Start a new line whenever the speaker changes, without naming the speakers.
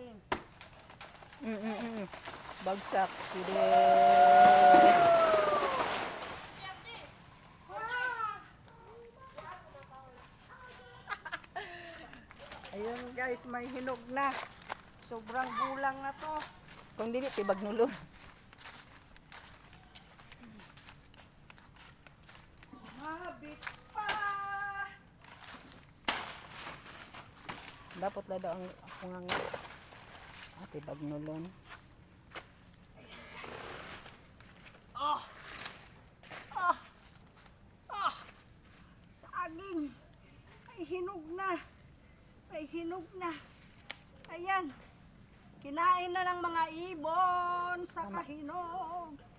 ng saging.
Mm, mm, mm. Bagsak. Pwede.
Ayun guys, may hinog na. Sobrang gulang na to.
Kung dili, tibag nulon.
Habit pa!
Dapat daw ang ako nga nga. Ah, tibag nulon.
Oh! Oh! Oh! Saging! Ay hinog na. Ay hinog na. Ayan. Kinain na ng mga ibon sa kahinog.